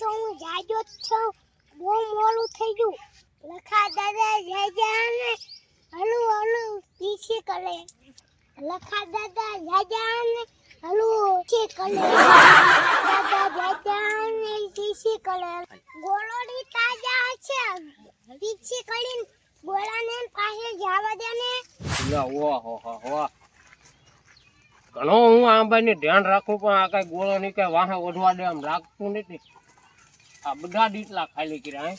તો હું જાજો જ છું. બહુ મોડું થઈ ગયું. લખા દાદા જાજા ને હલુ હલુ પીછી કરે. લખા દાદા જાજા ને હલુ પીછી કરે. દાદા જાજા ને પીછી કરે. ગોળોડી તાજા છે. પીછી કરીને ગોળાને પાસે જવા દે ને. લા, ઓહો હો હો. ઘણો હું આંબાની ધ્યાન રાખું, પણ આ કઈ ગોળો નહીં, કઈ વાહે ઓઢવા દે આમ રાખતું નથી. આ બધા દીટલા ખાલી કર્યા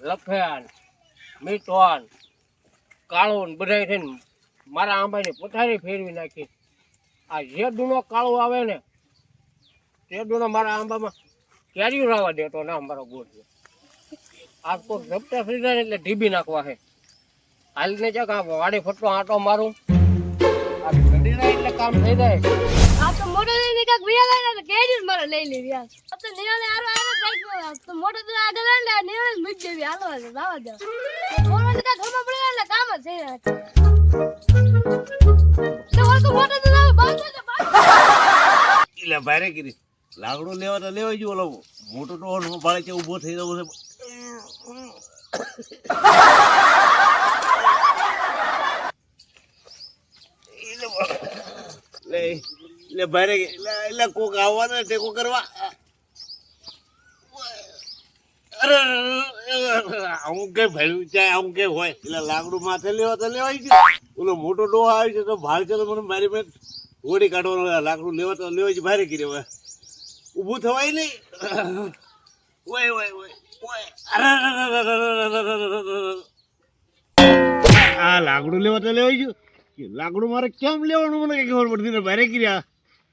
લખેન મીઠવાન કાળો ને બધા થઈને મારા આંબાની પથારી ફેરવી નાખી. આ જે દૂનો કાળો આવે ને, તે દૂનો મારા આંબામાં કેરીઓ રાવા દેતો ના અમારો ગોળ આ તો ઝપટા થઈ એટલે ઢીબી નાખવા છે. હાલને ચક આ વાડી ફટો આંટો મારું. આ કામ થઈ જાય. આ તો મોટો લઈને કાક વિયા લાગે તો કેડી મારે લઈ લે આ. આ તો લે આરો આરો જાય તો મોટો તો આગળ લઈને આ નિયાને મૂકી દેવી. હાલો હાલો જાવા દો. મોટો તો કાક ખમા પડી એટલે કામ જ થઈ જાય. તો ઓલ તો મોટો તો લાવ બાંધ દે બાંધ એટલે ભારે કરી લાકડું લેવા તો લેવાય જો ઓલો મોટો તો ઓલો ભાળે છે ઊભો થઈ રહ્યો છે એટલે એટલે ભારે એટલે કોક આવવાના ટેકો કરવા અરે કે ભર્યું ચાય આવું કે હોય એટલે લાકડું માથે લેવા તો લેવાય ગયું ઓલો મોટો ડોહો આવી છે તો ભાર છે તો મને મારી મેં ઓડી કાઢવાનો લાકડું લેવા તો લેવાય છે ભારે કર્યો હવે ઊભું થવાય નહીં ઓય અરે આ લાકડું લેવા તો લેવાય ગયું લાકડું મારે કેમ લેવાનું મને કઈ ખબર પડતી ને ભારે કર્યા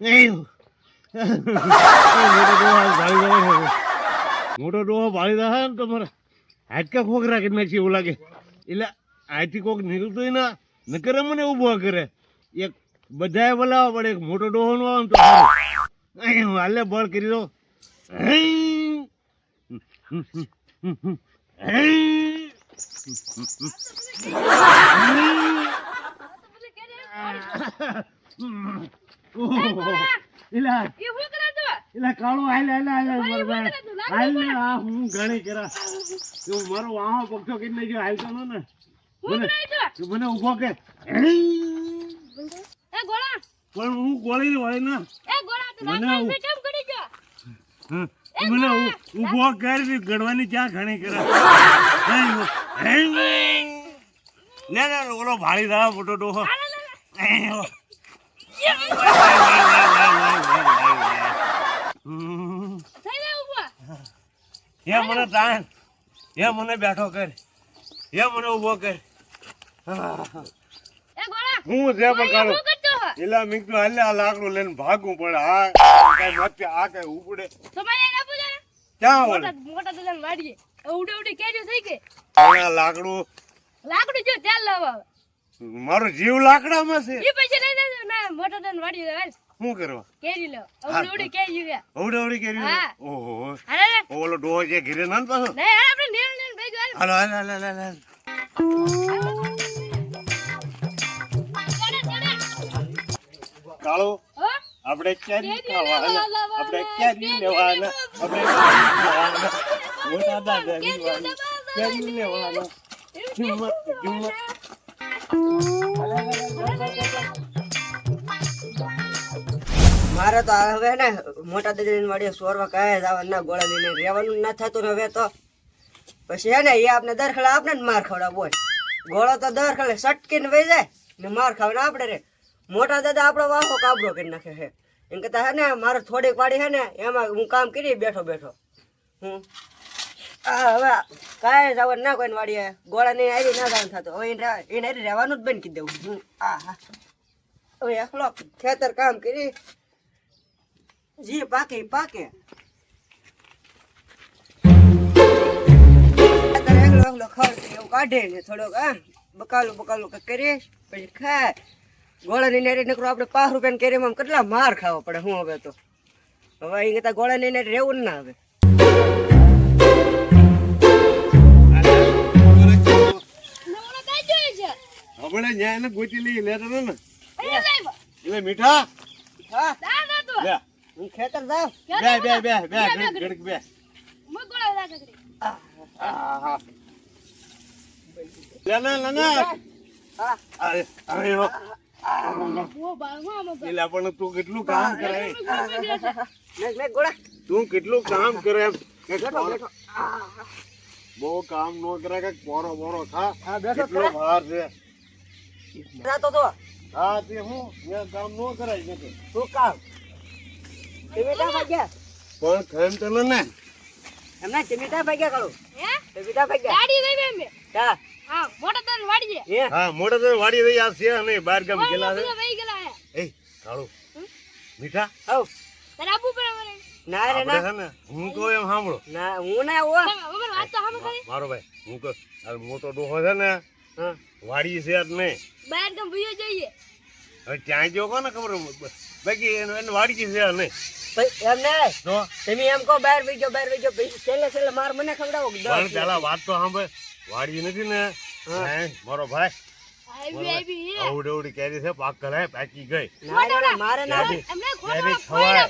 મોટો ડોહો ભાળી જાય મોટો ડોહો ભાળી જાય ને તો મારે હાડકા રાખી નાખી એવું લાગે એટલે આથી કોક નીકળતું ના ન કરે મને ઊભો કરે એક બધાએ બોલાવવા પડે એક મોટો ડોહો નો આવે તો હું હાલે બળ કરી દો અહીં. ઓહો. એલા કરે તો. કાળો હાલ હાલ હાલ ભાઈ. હાલ ને આ હું ઘણી કરા. તું મારો આહો પક્ષો કરી નાખ્યો હાલ તો નો મને તું. મને ઊભો કે. એ ગોળા. પણ હું ગોળી વળી ના. એ ગોળા તો મને કેમ કરી ગયો. મને ઊભો કર ને ગળવાની ક્યાં ઘણી કરા? ના ના, ઓલો ભાળી રહ્યા મોટો ડોહો. હે, ઊભો મને તાણ. હે મને બેઠો કર. હે મને ઊભો કર. એ હું જે હો. એલા મીકતું હાલે આ લાકડું લઈને ભાગવું પડે. આ કઈ મત આ કઈ ઉપડે. ક્યાં વળે? મોટા મોટા દલાન વાડીએ. ઉડે ઉડે કેજો થઈ કે આ લાકડું. લાકડું જો તેલ લાવવા મારો જીવ લાકડામાં છે. ઈ પૈસા લઈ લેજો. ના મોટા દલાન વાડીએ હાલ. શું કરવા? કેરી લો. ઉડે કેરી ગયા અવડે અવડે હા. ઓહો. અરે ઓલો ડોહો જે ઘરે ના ને પાછો? નહીં અરે આપણે નેલ નેલ ભાઈ ગયો હાલો. હાલો હાલો હાલો કાળો આપણે કેરી કેરી ખાવાના આપણે કેરી કેરી લેવાના આપણે મોટા દાદા કેરી લેવાના લેવા, કેરી લેવાના. ઝુમત ઝુમત મારે તો હવે ને મોટા દીદી વાડીએ સોરવા કહે જવાનું ગોળા લઈને રહેવાનું ના થતું ને હવે તો. પછી હે ને એ આપણે દરખલા આપણે જ માર ખવડાવ બોલ ગોળો તો દરખલે સટકીને વહી જાય ને માર ખાવ ને આપણે રે. મોટા દાદા આપણો વાહો કાબરો કરી નાખે છે. એમ કરતા હે ને મારે થોડીક વાડી હે ને એમાં હું કામ કરી બેઠો બેઠો. હું હવે કાંઈ જવાનું ના કોઈને વાડીએ. ગોળા નહીં આવી ના જવાનું થતું. હવે એને હારે રહેવાનું જ બંધ કરી હું, આ, હા. હવે ખેતર કામ કરી. જી પાકે પાકે. એકલો એવું કાઢે ને થોડોક આ બકાલું બકાલું કરીએ, પછી ખાય. ગોળાની નેરી નીકળો આપણે પાંચ રૂપિયાની કેરીમાં કેટલા માર ખાવા પડે, હું હવે તો. હવે અહીં કરતા ગોળાની નેરી રહેવું જ ના હવે કાઈ જોઈ છે આપણે ન્યાય ને ગોતી લઈ લેતો ને એટલે મીઠા? હા. લે. હું ખેતર જાઉં? બે બે ગોળા. લે હા. અરે અરે તું કેટલું કામ કરે? તું કેટલું કામ બહુ કામ નો કરે કે પોરો બોરો ખા. કેટલો ભાર છે. જાતો તો હા તે હું ત્યાં કામ નો કરાય છે કે. કામ. ટમેટા ભાગ્યા. પણ ખાઈમ તો ને. એમને ટમેટા ભાગ્યા કરું. હે? ટમેટા ભાગ્યા. ગાડી લઈ બે હા હા મોટા તને વાડી હે? હા મોટા તો વાડી રહી આ છે નહીં બાર ગામ છે. હે એ કાળુ. મીઠા? ના રે ના. હું કહું એમ સાંભળો. ના હું ના તો કરી મારો ભાઈ હું કહું મોટો ડોહો છે ને વાડી છે જ નહીં. બહાર ગામ ભૂયો જઈએ. હવે ત્યાં જો કોને ખબર? બાકી એને એને વાડી છે નહીં. એમ ને તો? તમે એમ કહો બહાર ભાઈ બહાર ભાઈ ગયો પછી છેલ્લે છેલ્લે માર મને ખવડાવો કે પણ પેલા વાત તો સાંભળ. વાડી નથી ને? હે, મારો ભાઈ. આવી આવી હે. અવડી અવડી કેરી છે પાક કરાય પાકી ગઈ. ના મારે ના. કેરી કેરી ખવાય.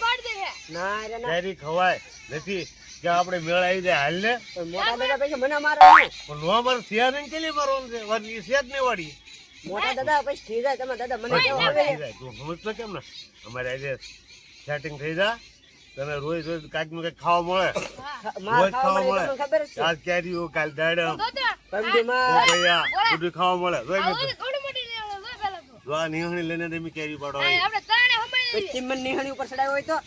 ના. કેરી ખવાય. નથી. કે આપણે મેળ આવી જાય હાલ ને? મોટા દાદા પછી મને મારે પણ નો મારે શિયાળ ને કેલી મારવાનું છે? વાડી છે જ નહીં વાડી મોટા દાદા પછી થઈ જાય તમે દાદા મને કેવો આવે. તું સમજતો કેમ ને? અમારે આજે સેટિંગ થઈ જા. તમે રોજ રોજ કાંઈકનું કાંઈક ખાવા મળે. રોજ ખાવા મળે આજ કેરીઓ કાલ દાડમ. બધું ખાવા મળે. જો પેલા તો. જો આ નિહણી લઈને તમે કેરી પાડો આપણે ત્રણે પછી ઉપર ચડાવ્યો હોય તો?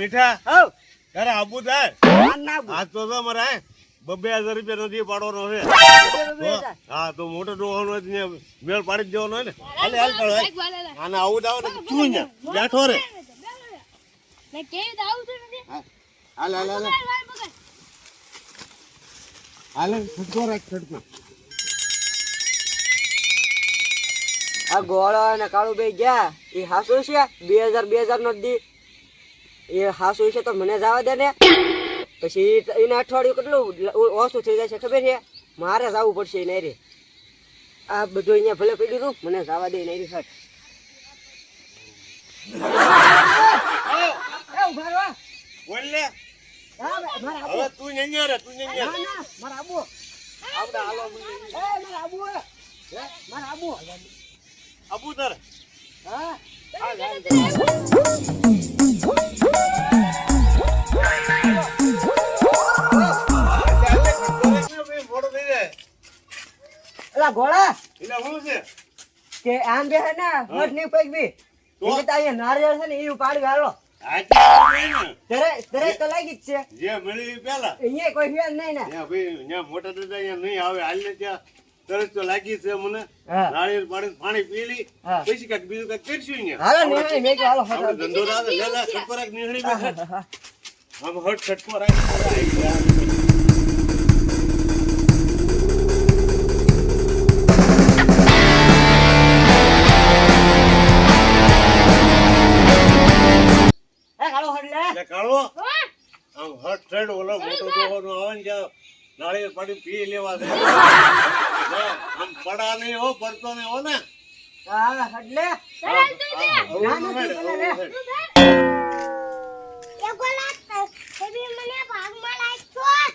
મીઠા? હવ. તારે આબુ થાય ના આવું. આજ તો તો અમારે હે હજાર રૂપિયા નથી પાડવાનો છે. હા. તો મોટો ડોહાનો હોય તો મેળ પાડી જ દેવાનો હોય ને. હાલે હાલ પાડો આને આવું જ આવે ને તું ને બેઠો રે. હાલે હાલે હાલ. હાલે છટકો રાખ છટકો. આ ગોળો અને કાળું બે ગયા. એ હાસુ છે? બે હજાર બે હજાર નો દી. એ હાસુ છે તો મને જવા દે ને. પછી એને અઠવાડિયું કેટલું ઓછું થઈ જાય છે ખબર છે? મારે જવું પડશે એને રે. આ બધું અહીંયા ભલે પડ્યું હતું મને જવા દે નહીં હટ બોલ લે તું અહીંયા રે તું હાલો આબુ. તારે મોડો છે? કે આમ બે ને હટની પૈક બી. તો? તાય નારિયેળ છે ને એ ઉપાડી વાળો. હાચી વાત છે દરે દરે તો લાગી જ છે. જે મળી પેલા. અહીંયા કોઈ ફેર નહીં ને. ત્યાં ભાઈ ત્યાં મોટા દાદા અહીંયા નહીં આવે. હાલ ને ત્યાં તરત તો લાગી છે મને. નાળિયેર પાણી પાણી પી લી. પછી કાંઈક બીજું કઈ કરશું હાલો મેં હાલો ધંધો રાખ લે લે છટકો રાખ હટ. હા. આમ હટ છટકો કાળો હા? આમ હટ ઓલો મોટો ડોહોનો આવે ને નાળિયેર પાણી પી લેવા દે. આમ પડા નહીં હો પડતો નહીં હો ને. હા હા, હા,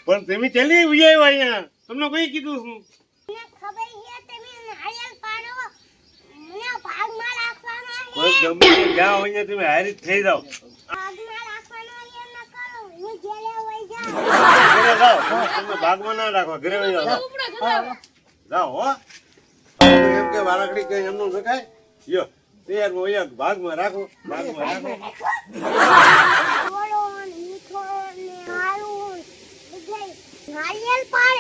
પણ તમે ચલી વિજય અહીંયા? તમને કઈ કીધું શું? મને ખબર છે તમે નારિયેળ પાડો. મને ભાગમાં રાખવાનો છે. બસ ગમે તે જાઓ અહીંયા તમે હારી થઈ જાઓ ભાગમાં રાખવાનો છે ન કરો હું જેલે વઈ જાઉં ઘરે ભાગમાં ના રાખો ઘરે વહી જાઓ. હો એમ કે વારાકડી કઈ એમનું શકાય યો તૈયાર ભાગમાં રાખો ભાગમાં રાખો. ને ને મારે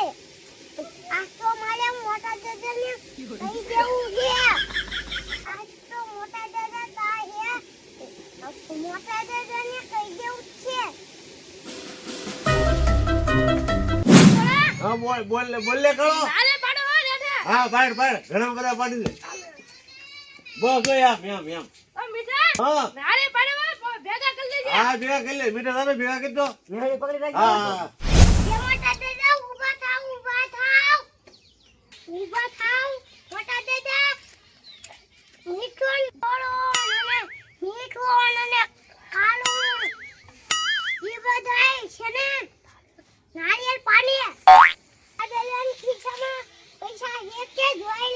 મોટા દાદા કહી દેવું છે. હા બોલ બોલ બોલે કરો. હા પાડ પાડ. ઘણા બધા પાડી દે. બસ ઓય આમ આમ આમ મીઠા? તમે ભેગા કરી હા અને કાલો એ બધાય છે ને? નારિયેળ પાણી આ પૈસા એક કે જોઈ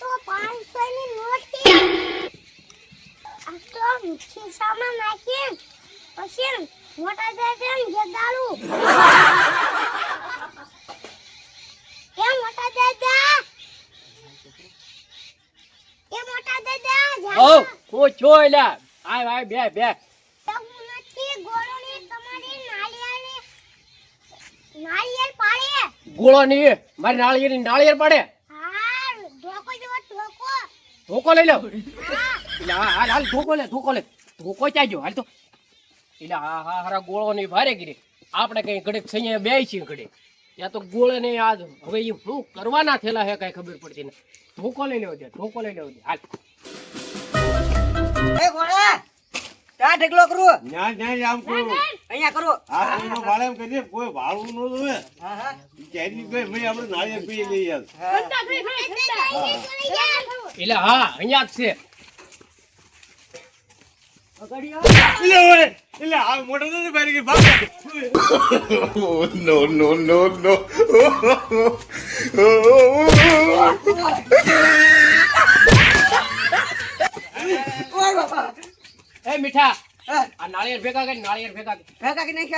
તો 500 ની પછી મોટા દાદા ને જગાડું. એ મોટા દાદા. એ મોટા દાદા ઓ કોચો એલા આય આય, બે બે. ગોળો ની મારી નાળિયેર નાળિયેર પડે? હા ધોકો લઈ લો. હા. હા હાલ હાલ ધોકો લે ધોકો લે. ધોકો ચાજો હાલ તો. એટલે હા હા હારા ગોળો ની ભારે ગીરી. આપણે કઈ ઘડીક થઈ બે છીએ ઘડી ત્યાં તો ગોળે ને આ હવે એ શું કરવાના થયેલા હે કઈ ખબર પડતી ને ધોકો લઈ લેવો દે ધોકો લઈ લેવો દે હાલ. એ તા ઢગલો કરું. ના ના આમ કરું. અહીંયા કરું. આ કોઈનો ભાડે એમ કરીએ કોઈ ભાડું ન જોવે. હા હા. કેરી કોઈ ભાઈ આપણે નાળિયેર પી લઈ યાર એટલે હા અહીંયા જ છે. પકડ્યો. એટલે ઓય એટલે આ મોટો તો બારી ગઈ ભાગ no, no, no, no. ઓય બાપા એ મીઠા. આ નાળિયેર ભેગા કરી નાળિયેર ભેગા કરી. ભેગા કે નહીં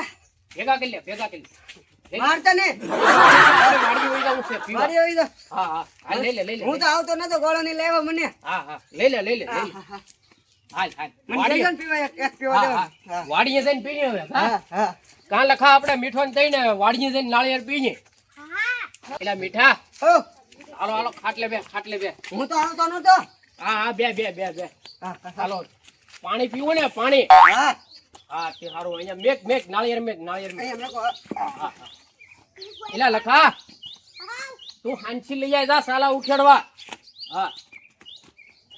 ભેગા કરી લે ભેગા કરી લે. મારતા ને આપણે વાડીએ વહી છે મારી હોય તો હા હા. હાલ લઈ લે લઈ લે હું તો આવતો નતો ગોળો ની લેવા મને. હા હા. લઈ લે લઈ લે લઈ લે. હા, હા. હાલ હાલ. વાડીએ- લઈ લો ને પીવા એક એક પીવા હા, વાડીએ જઈને પીને હવે હા? હા હા. કાં લખા આપણે મીઠો ને દઈને વાડીએ જઈને નાળિયેર પીને. હા મીઠા. ઓ હાલો હાલો ખાટલે બે ખાટલે બે. હું તો આવતો નતો. હા હા બે બે બે બે. હાલો. પાણી પીવું ને પાણી. હા. હા તે સારું અહીંયા મેક મેક નાળિયેર મેક નાળિયેર મેક એટલે લખા તું હાંસી લઈ જાય જા સાલા ઉખેડવા હા.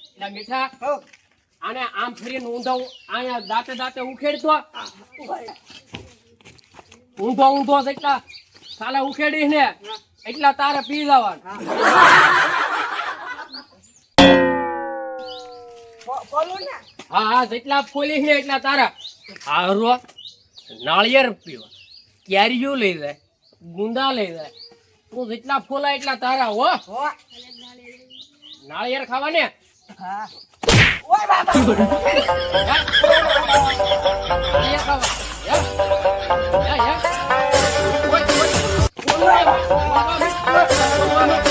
એટલે મીઠા આને આમ ફરીને ઊંધો અહીંયા દાંતે દાંતે ઉખેડતો. ઊંધો ઊંધો જેટલા સાલા ઉખેડી ને એટલા તારે પી જવાનું. બો- ને. હા હા જેટલા ને એટલા તારા. હારો નાળિયેર પીવા. કેરીઓ લઈ જાય ગુંદા લઈ જાય તું જેટલા ફોલા એટલા તારા હો. નાળિયેર ખાવા ને હા. ઓય નાળિયેર ખાવા? ઓય, ઓય.